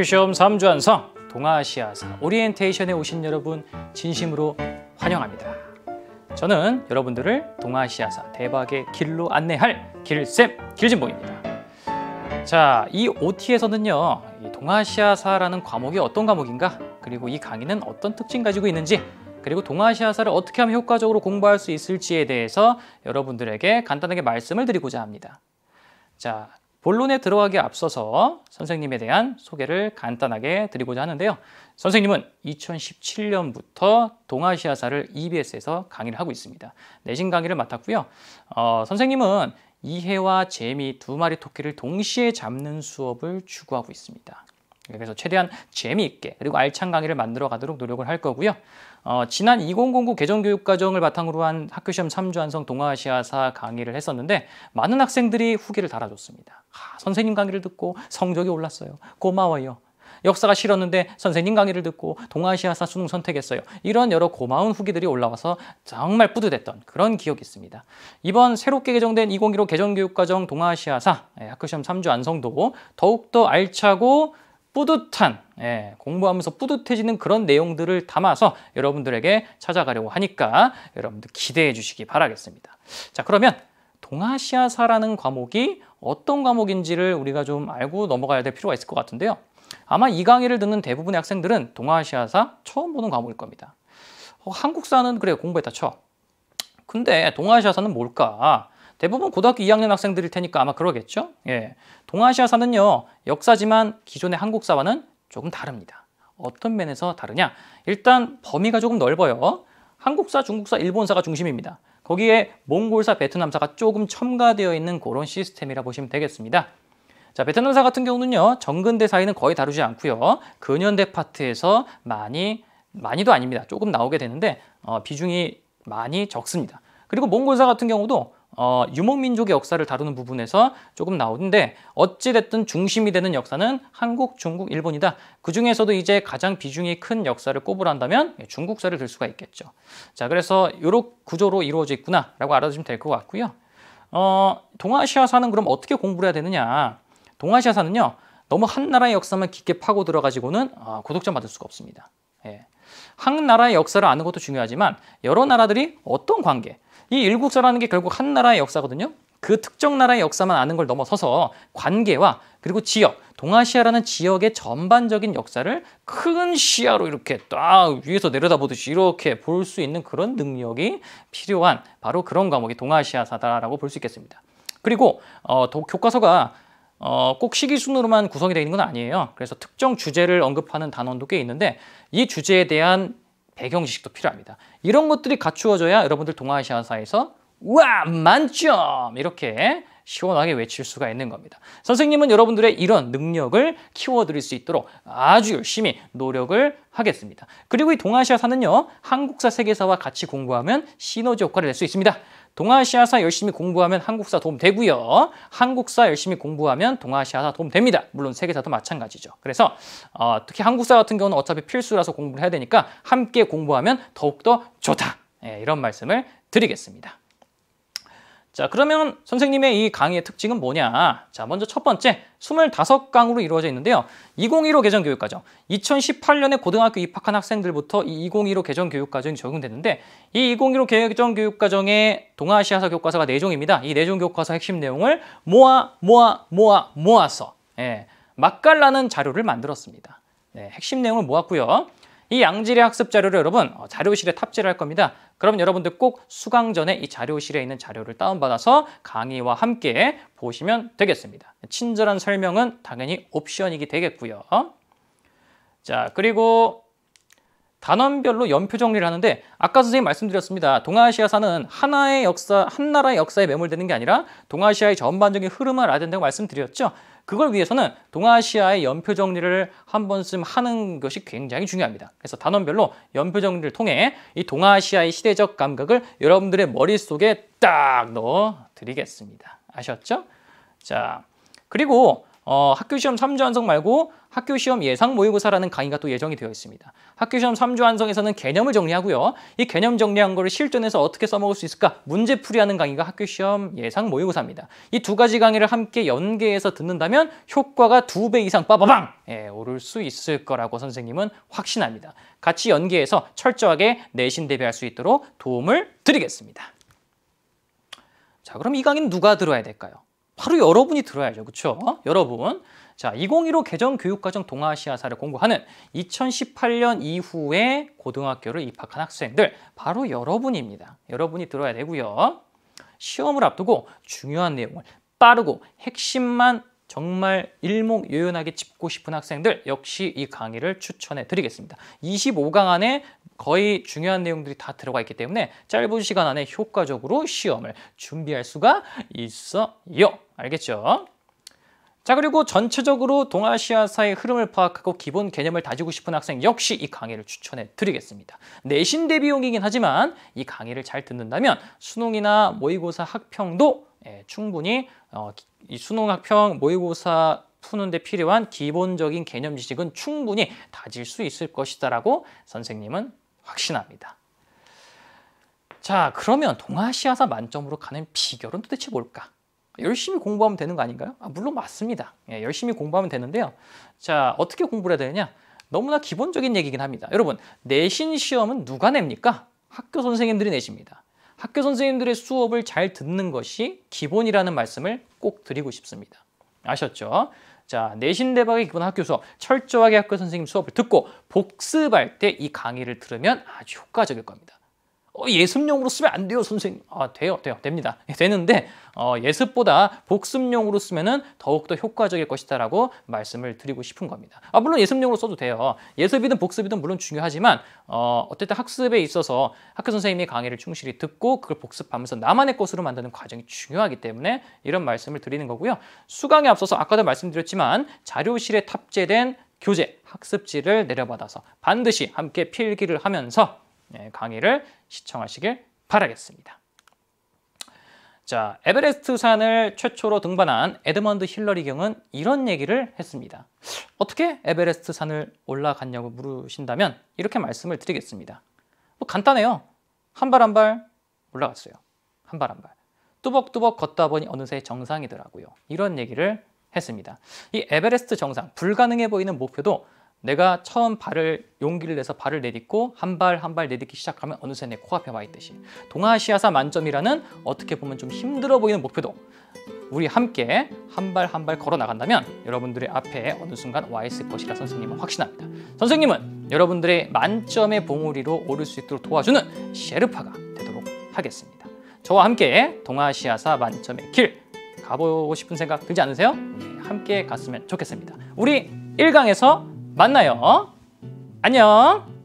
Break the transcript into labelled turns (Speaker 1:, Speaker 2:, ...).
Speaker 1: 학교 시험 3주 완성 동아시아사 오리엔테이션에 오신 여러분 진심으로 환영합니다. 저는 여러분들을 동아시아사 대박의 길로 안내할 길쌤 길진봉입니다. 자, 이 OT에서는요, 이 동아시아사라는 과목이 어떤 과목인가, 그리고 이 강의는 어떤 특징 가지고 있는지, 그리고 동아시아사를 어떻게 하면 효과적으로 공부할 수 있을지에 대해서 여러분들에게 간단하게 말씀을 드리고자 합니다. 자, 본론에 들어가기 앞서서 선생님에 대한 소개를 간단하게 드리고자 하는데요. 선생님은 2017년부터 동아시아사를 EBS에서 강의를 하고 있습니다. 내신 강의를 맡았고요. 어, 선생님은 이해와 재미 두 마리 토끼를 동시에 잡는 수업을 추구하고 있습니다. 그래서 최대한 재미있게 그리고 알찬 강의를 만들어 가도록 노력을 할 거고요. 어, 지난 2009 개정교육과정을 바탕으로 한 학교시험 3주 완성 동아시아사 강의를 했었는데 많은 학생들이 후기를 달아줬습니다. 아, 선생님 강의를 듣고 성적이 올랐어요. 고마워요. 역사가 싫었는데 선생님 강의를 듣고 동아시아사 수능 선택했어요. 이런 여러 고마운 후기들이 올라와서 정말 뿌듯했던 그런 기억이 있습니다. 이번 새롭게 개정된 2015 개정교육과정 동아시아사 예, 학교시험 3주 완성도 더욱더 알차고 뿌듯한 예, 공부하면서 뿌듯해지는 그런 내용들을 담아서 여러분들에게 찾아가려고 하니까 여러분들 기대해 주시기 바라겠습니다. 자 그러면 동아시아사라는 과목이 어떤 과목인지를 우리가 좀 알고 넘어가야 될 필요가 있을 것 같은데요. 아마 이 강의를 듣는 대부분의 학생들은 동아시아사 처음 보는 과목일 겁니다. 어, 한국사는 그래 공부했다 쳐. 근데 동아시아사는 뭘까? 대부분 고등학교 2학년 학생들일 테니까 아마 그러겠죠? 예. 동아시아사는요, 역사지만 기존의 한국사와는 조금 다릅니다. 어떤 면에서 다르냐? 일단 범위가 조금 넓어요. 한국사, 중국사, 일본사가 중심입니다. 거기에 몽골사, 베트남사가 조금 첨가되어 있는 그런 시스템이라 보시면 되겠습니다. 자, 베트남사 같은 경우는요, 정근대 사이는 거의 다루지 않고요. 근현대 파트에서 많이, 많이도 아닙니다. 조금 나오게 되는데, 어, 비중이 많이 적습니다. 그리고 몽골사 같은 경우도 어, 유목민족의 역사를 다루는 부분에서 조금 나오는데 어찌됐든 중심이 되는 역사는 한국, 중국, 일본이다. 그 중에서도 이제 가장 비중이 큰 역사를 꼽으란다면 중국사를 들 수가 있겠죠. 자, 그래서 이런 구조로 이루어져 있구나라고 알아두시면 될 것 같고요. 어, 동아시아사는 그럼 어떻게 공부를 해야 되느냐? 동아시아사는요, 너무 한 나라의 역사만 깊게 파고 들어가지고는 어, 고독점 받을 수가 없습니다. 예. 한 나라의 역사를 아는 것도 중요하지만 여러 나라들이 어떤 관계, 이 일국사라는 게 결국 한 나라의 역사거든요. 그 특정 나라의 역사만 아는 걸 넘어서서 관계와 그리고 지역, 동아시아라는 지역의 전반적인 역사를 큰 시야로 이렇게 딱 위에서 내려다보듯이 이렇게 볼 수 있는 그런 능력이 필요한 바로 그런 과목이 동아시아사다라고 볼 수 있겠습니다. 그리고 어, 교과서가 어, 꼭 시기 순으로만 구성이 되어 있는 건 아니에요. 그래서 특정 주제를 언급하는 단원도 꽤 있는데 이 주제에 대한 배경 지식도 필요합니다. 이런 것들이 갖추어져야 여러분들 동아시아사에서 와 만점 이렇게 시원하게 외칠 수가 있는 겁니다. 선생님은 여러분들의 이런 능력을 키워드릴 수 있도록 아주 열심히 노력을 하겠습니다. 그리고 이 동아시아사는요, 한국사, 세계사와 같이 공부하면 시너지 효과를 낼 수 있습니다. 동아시아사 열심히 공부하면 한국사 도움 되고요. 한국사 열심히 공부하면 동아시아사 도움 됩니다. 물론 세계사도 마찬가지죠. 그래서 어, 특히 한국사 같은 경우는 어차피 필수라서 공부를 해야 되니까 함께 공부하면 더욱더 좋다. 예, 이런 말씀을 드리겠습니다. 자, 그러면 선생님의 이 강의의 특징은 뭐냐? 자, 먼저 첫 번째, 25강으로 이루어져 있는데요. 2015 개정 교육과정. 2018년에 고등학교 입학한 학생들부터 이 2015 개정 교육과정이 적용됐는데 이 2015 개정 교육과정의 동아시아사 교과서가 4종입니다. 이 4종 교과서 핵심 내용을 모아 모아 모아 모아서 예, 맛깔나는 자료를 만들었습니다. 네, 핵심 내용을 모았고요. 이 양질의 학습 자료를 여러분 어, 자료실에 탑재를 할 겁니다. 그럼 여러분들 꼭 수강 전에 이 자료실에 있는 자료를 다운받아서 강의와 함께 보시면 되겠습니다. 친절한 설명은 당연히 옵션이기 되겠고요. 자, 그리고 단원별로 연표 정리를 하는데 아까 선생님 말씀드렸습니다. 동아시아사는 하나의 역사, 한 나라의 역사에 매몰되는 게 아니라 동아시아의 전반적인 흐름을 알아야 된다고 말씀드렸죠. 그걸 위해서는 동아시아의 연표 정리를 한 번쯤 하는 것이 굉장히 중요합니다. 그래서 단원별로 연표 정리를 통해 이 동아시아의 시대적 감각을 여러분들의 머릿속에 딱 넣어 드리겠습니다. 아셨죠? 자, 그리고 어, 학교 시험 3주 완성 말고 학교 시험 예상 모의고사라는 강의가 또 예정이 되어 있습니다. 학교 시험 3주 완성에서는 개념을 정리하고요. 이 개념 정리한 거를 실전에서 어떻게 써먹을 수 있을까? 문제 풀이하는 강의가 학교 시험 예상 모의고사입니다. 이 두 가지 강의를 함께 연계해서 듣는다면 효과가 두 배 이상 빠바방 예, 오를 수 있을 거라고 선생님은 확신합니다. 같이 연계해서 철저하게 내신 대비할 수 있도록 도움을 드리겠습니다. 자, 그럼 이 강의는 누가 들어야 될까요? 바로 여러분이 들어야죠. 그렇죠? 여러분. 자, 2015 개정 교육과정 동아시아사를 공부하는 2018년 이후에 고등학교를 입학한 학생들 바로 여러분입니다. 여러분이 들어야 되고요. 시험을 앞두고 중요한 내용을 빠르고 핵심만 정말 일목요연하게 짚고 싶은 학생들 역시 이 강의를 추천해 드리겠습니다. 25강 안에 거의 중요한 내용들이 다 들어가 있기 때문에 짧은 시간 안에 효과적으로 시험을 준비할 수가 있어요. 알겠죠? 자 그리고 전체적으로 동아시아사의 흐름을 파악하고 기본 개념을 다지고 싶은 학생 역시 이 강의를 추천해 드리겠습니다. 내신 대비용이긴 하지만 이 강의를 잘 듣는다면 수능이나 모의고사 학평도 예, 충분히 어, 이 수능 학평 모의고사 푸는 데 필요한 기본적인 개념 지식은 충분히 다질 수 있을 것이다라고 선생님은 확신합니다. 자 그러면 동아시아사 만점으로 가는 비결은 도대체 뭘까? 열심히 공부하면 되는 거 아닌가요? 아, 물론 맞습니다. 예, 열심히 공부하면 되는데요. 자, 어떻게 공부를 해야 되느냐? 너무나 기본적인 얘기긴 합니다. 여러분, 내신 시험은 누가 냅니까? 학교 선생님들이 내십니다. 학교 선생님들의 수업을 잘 듣는 것이 기본이라는 말씀을 꼭 드리고 싶습니다. 아셨죠? 자, 내신 대박의 기본 학교 수업, 철저하게 학교 선생님 수업을 듣고 복습할 때 이 강의를 들으면 아주 효과적일 겁니다. 어, 예습용으로 쓰면 안 돼요, 선생님. 아, 돼요, 돼요, 됩니다. 되는데 어, 예습보다 복습용으로 쓰면은 더욱더 효과적일 것이다라고 말씀을 드리고 싶은 겁니다. 아, 물론 예습용으로 써도 돼요. 예습이든 복습이든 물론 중요하지만 어, 어쨌든 학습에 있어서 학교 선생님이 강의를 충실히 듣고 그걸 복습하면서 나만의 것으로 만드는 과정이 중요하기 때문에 이런 말씀을 드리는 거고요. 수강에 앞서서 아까도 말씀드렸지만 자료실에 탑재된 교재, 학습지를 내려받아서 반드시 함께 필기를 하면서 예, 강의를 시청하시길 바라겠습니다. 자, 에베레스트 산을 최초로 등반한 에드먼드 힐러리 경은 이런 얘기를 했습니다. 어떻게 에베레스트 산을 올라갔냐고 물으신다면 이렇게 말씀을 드리겠습니다. 뭐 간단해요. 한 발 한 발 올라갔어요. 한 발 한 발. 뚜벅뚜벅 걷다 보니 어느새 정상이더라고요. 이런 얘기를 했습니다. 이 에베레스트 정상, 불가능해 보이는 목표도 내가 처음 발을 용기를 내서 발을 내딛고 한 발 한 발 내딛기 시작하면 어느새 내 코앞에 와 있듯이 동아시아사 만점이라는 어떻게 보면 좀 힘들어 보이는 목표도 우리 함께 한 발 한 발 걸어 나간다면 여러분들의 앞에 어느 순간 와 있을 것이라 선생님은 확신합니다. 선생님은 여러분들의 만점의 봉우리로 오를 수 있도록 도와주는 셰르파가 되도록 하겠습니다. 저와 함께 동아시아사 만점의 길 가보고 싶은 생각 들지 않으세요? 네, 함께 갔으면 좋겠습니다. 우리 1강에서 만나요. 안녕.